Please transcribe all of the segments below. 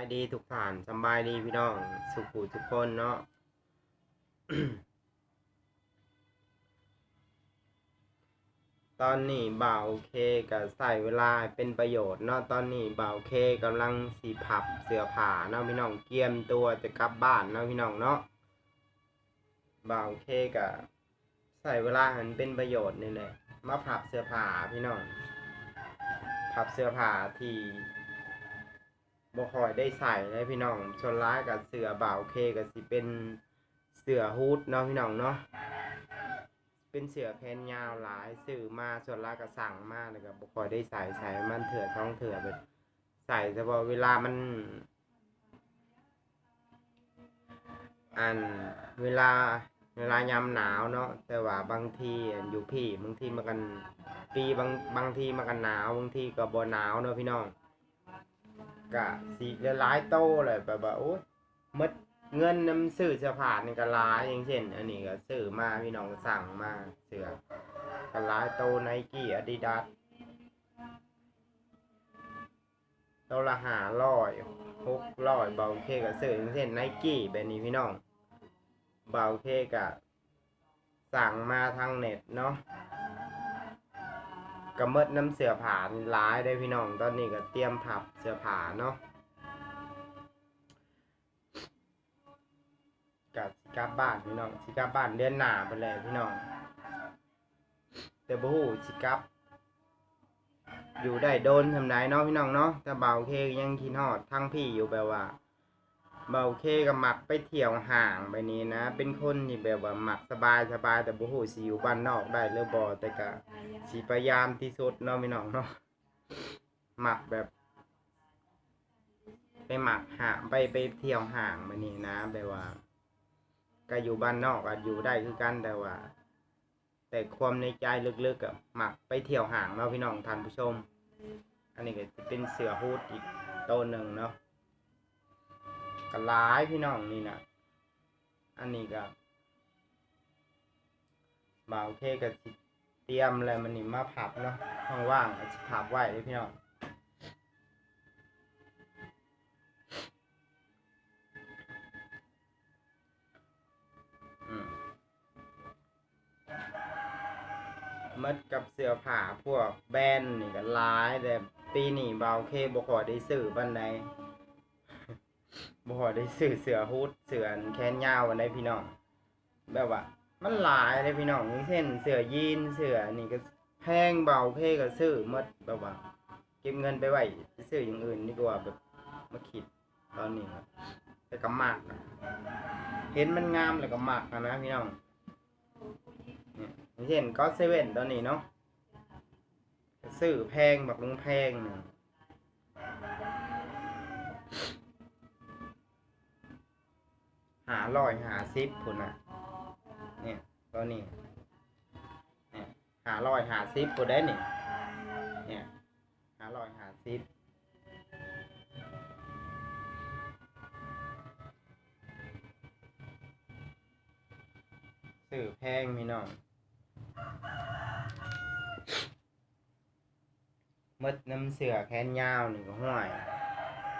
ายดีทุกท่านสบายดีพี่น้องสุขุทุกคนเนาะตอนนี้บ่าวเคกับใส่เวลาเป็นประโยชน์เนาะตอนนี้บ่าวเคกำลังสีผับเสือผ้าเนาะพี่น้องเกียมตัวจะกลับบ้านเนาะพี่น้องเนาะบ่าวเคกับใส่เวลาหันเป็นประโยชน์นี่แหละมาผับเสือผ้าพี่น้องผับเสือผ้าที่ บ่ค่อยได้ใส่เลยพี่น้องส่วนร้ายกับเสือบ่าวเคก็สิเป็นเสือฮูดเนาะพี่น้องเนาะเป็นเสือแขนยาวหลายซื้อมาส่วนร้ายก็สั่งมาแล้วก็บ่ค่อยได้ใส่ใส่มันเถื่อช่องเถื่อแบบใส่เฉพาะเวลามันอันเวลาเวลายามหนาวเนาะแต่ว่าบางทีอยู่พี่บางทีมันกันปีบางบางทีมันกันหนาวบางทีก็บ่หนาวเนาะพี่น้อง กะสีหลายโตเลยแบบว่าโอ้ยมดเงินน้ำซื้อเสื้อผ้านี่ก็หลายอย่างเช่น อันนี้ก็ซื้อมาพี่น้องสั่งมาเสื้อก็หลายโตไนกี้อาดิดาสโตละหาร้อยหกร้อยเบาเคก็ซื้ออย่างเช่นไนกี้แบบนี้พี่น้องเบาเคก็สั่งมาทางเน็ตเนาะ กระเมิดน้ำเสือผานร้ายได้พี่น้องตอนนี้ก็เตรียมผับเสือผาเนาะกับสิกลับบ้านพี่น้องสิกลับบ้านเดือนหนาไปเลยพี่น้องแต่บ่ฮู้สิกับอยู่ได้โดนทำไดเนาะพี่น้องเนาะแต่เบาเคยังคิดฮอดทั้งพี่อยู่แบบว่า เบาเคก็มักไปเที่ยวห่างไปนี้นะ เป็นคนที่แบบว่าหมักสบายสบายแต่บ่ฮู้สิอยู่บ้านนอกได้หรือบ่แต่ก็สีพยายามที่สุดเนาะพี่น้องเนาะหมักแบบ ไปหมักห่างไปไปเที่ยวห่างมานี่นะแบบว่า ก็อยู่บ้านนอกอะอยู่ได้คือกันแต่ว่า แต่ความในใจลึกๆอะหมักไปเที่ยวห่างเนาะพี่น้องท่านผู้ชม อันนี้ก็จะเป็นเสือฮูดอีกตัวหนึ่งเนาะ ก็หลายพี่น้องนี่นะอันนี้ก็บ่าวเคก็สิเตรียมอะไรมันนี่มาผับเนาะห้องว่างก็สิผับไว้เลยพี่น้องอืมมัดกับเสื้อผ้าพวกแบรนด์นี่ก็หลายแต่ปีนี้เบาเคบ่ขอได้ซื้อบันได บ่ขอได้ซื้อเสือฮูดเสือแขนยาวบันไดพี่น้องแบบว่า มันหลายเลยพี่น้องอย่างเช่นเสือยีนเสือนี่ก็แพงเบาเพก็ซื้อหมดแบบว่า เก็บเงินไปไว้ซื้ออย่างอื่นดีกว่าแบบมาคิดตอนนี้ครับแต่ก็มากเห็นมันงามแล้วก็มากนะพี่น้องเนี่ยอย่างเช่นก็เซเว่นตอนนี้เนาะซื้อแพงแบบนึงแพงหนึ่ง หาร้อยหาซิปพุ่นนะเนี่ยตัวนี้เนี่ยหาร้อยหาซิปกูได้นี่เนี่ยหาร้อยหาซิปซื้อแพงพี่น้องมดน้ำเสือแขนยาวหนี่ก็ห้วย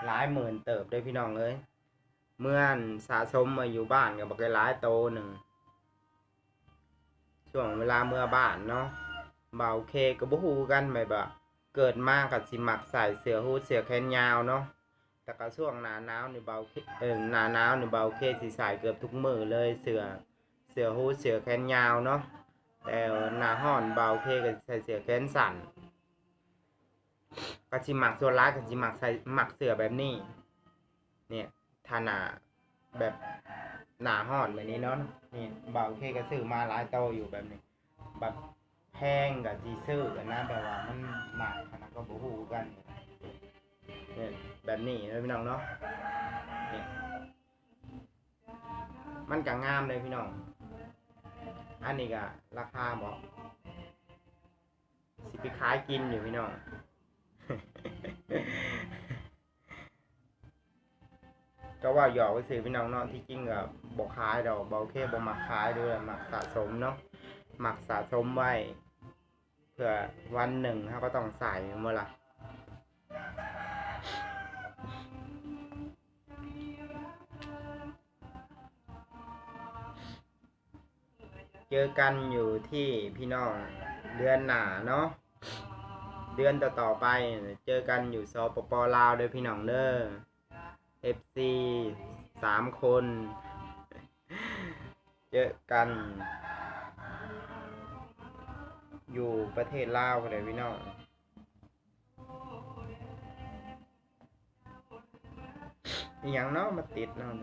หลายหมื่นเติบได้พี่น้องเอ้ย เมื่อนสะสมมาอยู่บ้านกับบักหลายโตหนึ่งช่วงเวลาเมื่อบ้านเนาะเบาเคก็บ่ฮู้กันแบบว่าเกิดมากกับสิมักใส่เสือฮูดเสือแขนยาวเนาะแต่ก็ช่วงหน้าหนาวนี่เบาเคเออหน้าหนาวนี่เบาเคสิใส่เกือบทุกมือเลยเสือเสือฮูดเสือแขนยาวเนาะแต่หน้าร้อนเบาเคก็ใส่เสือแขนสั้นก็สิมักส่วนร้ายก็สิมักใส่หมักเสือแบบนี้ เนี่ย ถ้าหนาแบบหนาหอนแบบนี้เนาะนี่เบาเคก็ซื้อมาหลายโตอยู่แบบนี้ แบบแพงกับจีซื้อกันนะแบบว่ามันหมากขนาดก็บูฮูกันเนี่ยแบบนี้นะพี่น้องเนาะเนี่ยมันก็งามเลยพี่น้อง อันนี้ก็ราคาบอกสิไปขายกินอยู่พี่น้อง ก็ว่าหยอกไปซื้อพี่น้องเนาะที่จริงกับบอคายดอกเบาแค่บอมาขายด้วยหมักสะสมเนาะหมักสะสมไว้เผื่อวันหนึ่งเขาก็ต้องใส่เมื่อละเจอกันอยู่ที่พี่น้องเดือนหนาเนาะเดือนต่อๆไป เจอกันอยู่ซอปปลาวด้วยพี่น้องเด้อ FC สามคน เจอกัน อยู่ประเทศลาวเลยพี่น้องอหย่างเนาะมาติดเนาะ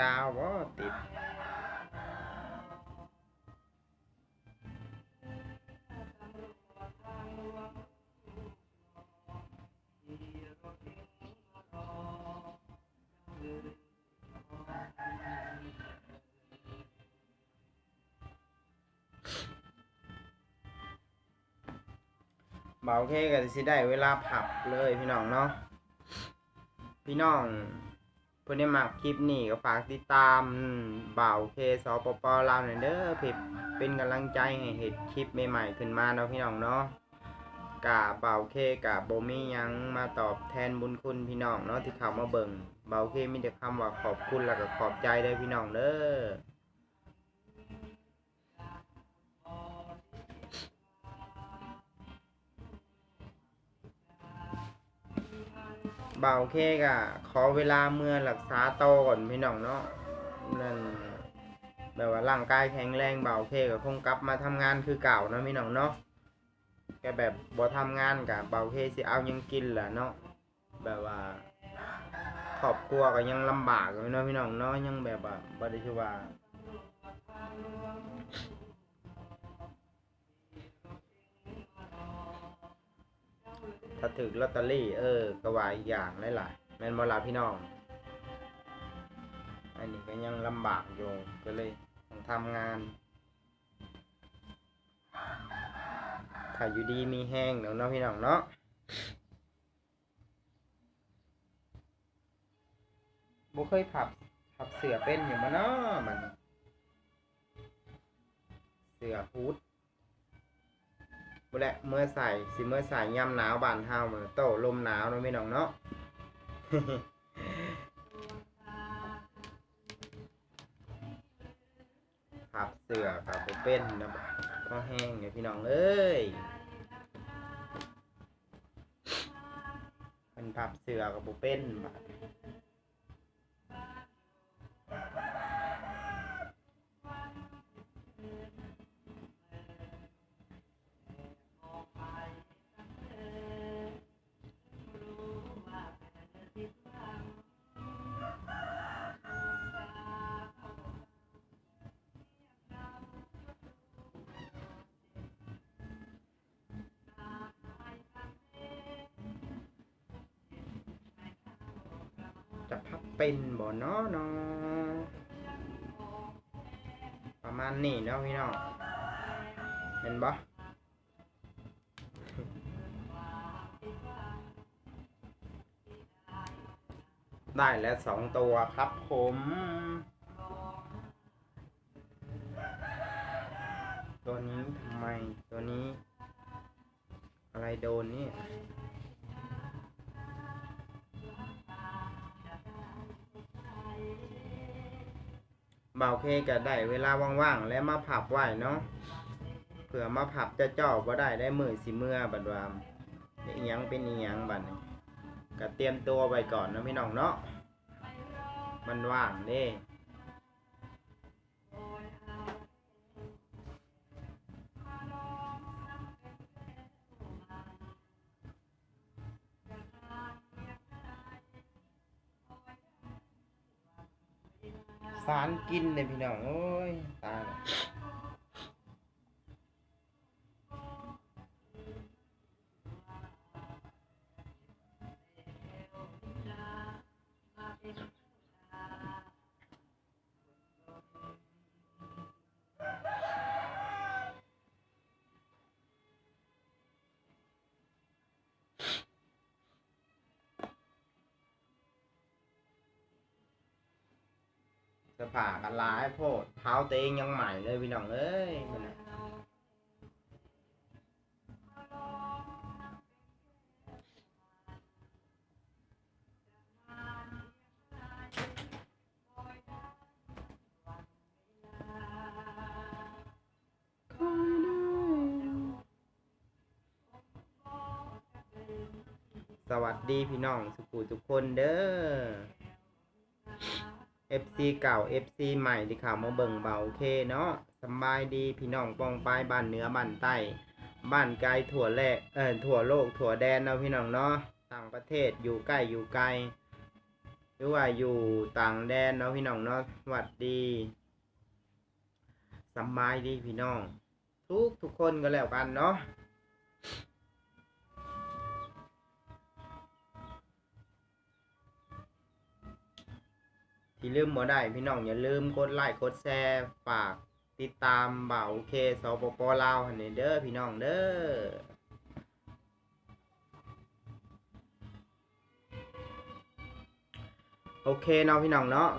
กาวว่าติด เบาโอเคก็สิได้เวลาผับเลยพี่น้องเนาะพี่น้องเพื่อนได้มักคลิปนี้ก็ฝากติดตามเบาเคสปปลาวหน่อยเด้อเพื่อเป็นกำลังใจให้เห็ดคลิปใหม่ๆขึ้นมาเนาะพี่น้องเนาะกะเบาเคกะโบมีหยังมาตอบแทนบุญคุณพี่น้องเนาะที่เขามาเบิ่งเบาเคมีแต่คำว่าขอบคุณแล้วก็ขอบใจเด้พี่น้องเด้อ เบาเคกอะขอเวลาเมื่อรักษาโตก่อนพี่น้องเนาะนั่นแบบว่าร่างกายแข็งแรงเบาเคก็คงกลับมาทำงานคือเก่าเนาะพี่น้องเนาะแกแบบบ่ทำงานกับเบาเคสิเอายังกินแหละเนาะแบบว่าครอบครัวก็ยังลำบากอยู่เนาะพี่น้องเนาะยังแบบว่าบ่ได้ชื่อว่า ถ้าถึกลอตเตอรี่ เออ ก็ว่าอีกอย่างหลายๆแม่นบ่ล่ะพี่น้อง อันนี้ก็ยังลำบากอยู่ก็เลยต้องทำงาน ถ้าอยู่ดีมีแห้งเดี๋ยวเนาะพี่น้องเนาะบ่เคยผับผับเสือเป็นอยู่มาเนาะมัน เสือฮูด บ่แหละเมื่อใส่สิเมื่อใส่ยามหนาวบานเฮามันโตลมหนาวเนาะพี่น้องเนาะพับเสื้อครับบ่เป็นนะบัดก็แห้งเนี่ยพี่น้องเอ้ยมันพับเสื้อกับบ่เป็นบั จะพับเป็นบ่เนาะเนาะประมาณนี้เนาะพี่น้องเห็นบ่ได้แล้วสองตัวครับผมตัวนี้ทำไมตัวนี้ อะไรโดนนี่ เบาเคก็ได้เวลาว่างๆและมาผับไว้เนาะเผื่อมาผับจะจ่อบ่ได้ได้มือสิเมื่อบัดวามอียังเป็นเอียงบัดก็เตรียมตัวไว้ก่อนนะพี่น้องเนาะมันว่างเด้ สารกินเลยพี่น้องโอ้ยตาย จะผ่ากันร้ายโพดเท้าเตงยังใหม่เลยพี่น้องเอ้ยมันนะสวัสดีพี่น้องสุขุทุกคนเด้อ FC เก่า FC ใหม่ที่ข้าวมาเบิ่งเบาโอเคเนาะสบายดีพี่น้องปองปายบ้านเหนือบ้านใต้บ้านไกลถั่วแลกเออถั่วโลกถั่วแดนเนาะพี่น้องเนาะต่างประเทศอยู่ใกล้อยู่ไกล หรือว่าอยู่ต่างแดนเนาะพี่น้องเนาะสวัสดีสบายดีพี่น้อง ทุกทุกคนก็แล้วกันเนาะ ที่ลืมบ่ได้พี่น้องอย่าลืมกดไลค์กดแชร์ฝากติดตามบ่าวเคสปปลาวให้หน่อยเด้อพี่น้องเด้อโอเคเนาะพี่น้องเนาะ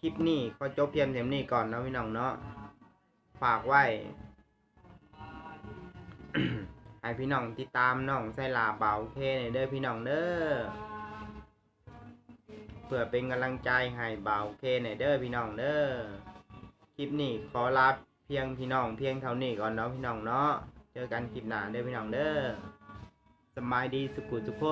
คลิปนี้ขอจบเพียงเท่านี้ก่อนเนาะพี่น้องเนาะฝากไว้ ให้พี่น้องติดตามน้องไซลาเบาโอเคในอยเด้อพี่น้องเด้อเพื่อเป็นกำลังใจให้เบาโอเคในอยเด้อพี่น้องเด้อคลิปนี้ขอลาเพียงพี่น้องเพียงเท่านี้ก่อนเนาะพี่น้องเนาะเจอกันคลิปหน้าเด้อพี่น้องเด้อสบายดีสุขุสุขคน